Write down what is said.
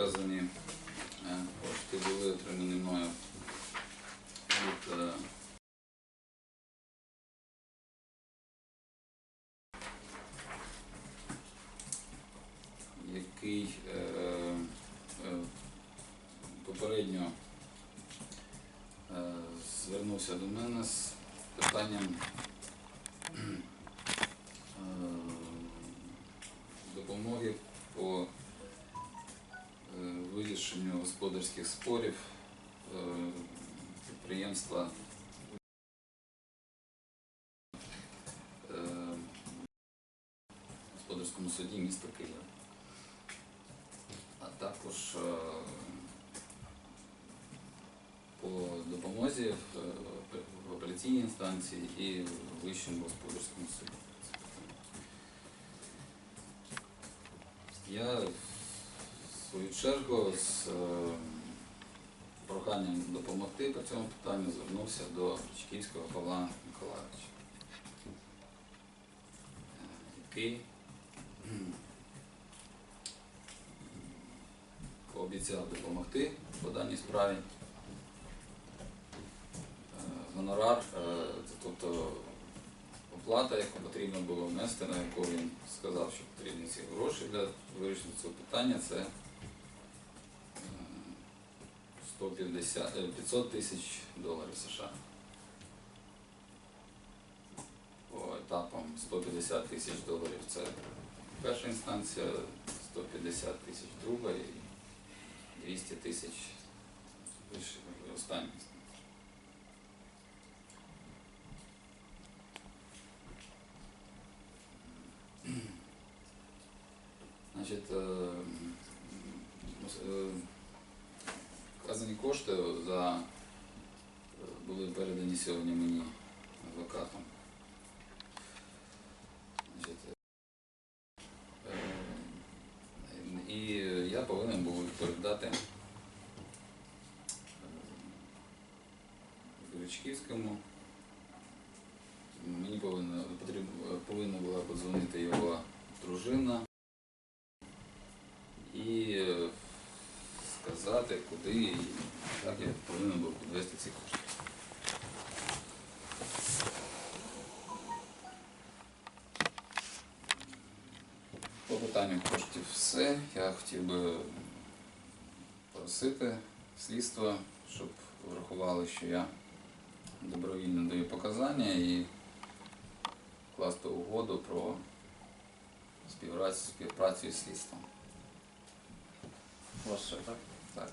вказані е, кошти були отримані мною від е, який е, попередньо звернувся до мене з питанням допомоги господарських спорів е, підприємства е, в господарському суді міста Києва. А також е, по допомозі в, апеляційній інстанції і в вищому господарському суді. Я свою чергу з е, проханням допомогти по цьому питанню звернувся до Чківського Павла Миколаївича, який пообіцяв допомогти по даній справі. Е, Гонорар, е, тобто оплата, яку потрібно було внести, на яку він сказав, що потрібні ці гроші для вирішення цього питання, це 150, е, 500 тисяч доларів США. По етапам 150 тисяч доларів це перша інстанція, 150 тисяч друга і 200 тисяч остання інстанція. Значить, е, е, вказані кошти за, е, були передані сьогодні мені адвокатом. Е, і я повинен був відповідати е, Гречківському. Мені повинна, повинна була подзвонити його дружина і сказати, куди і як я повинен був підвести ці кошти. По питанню коштів все. Я хотів би просити слідство, щоб врахували, що я добровільно даю показання і вкласти угоду про співпрацю, співпрацю із слідством. У все, так? but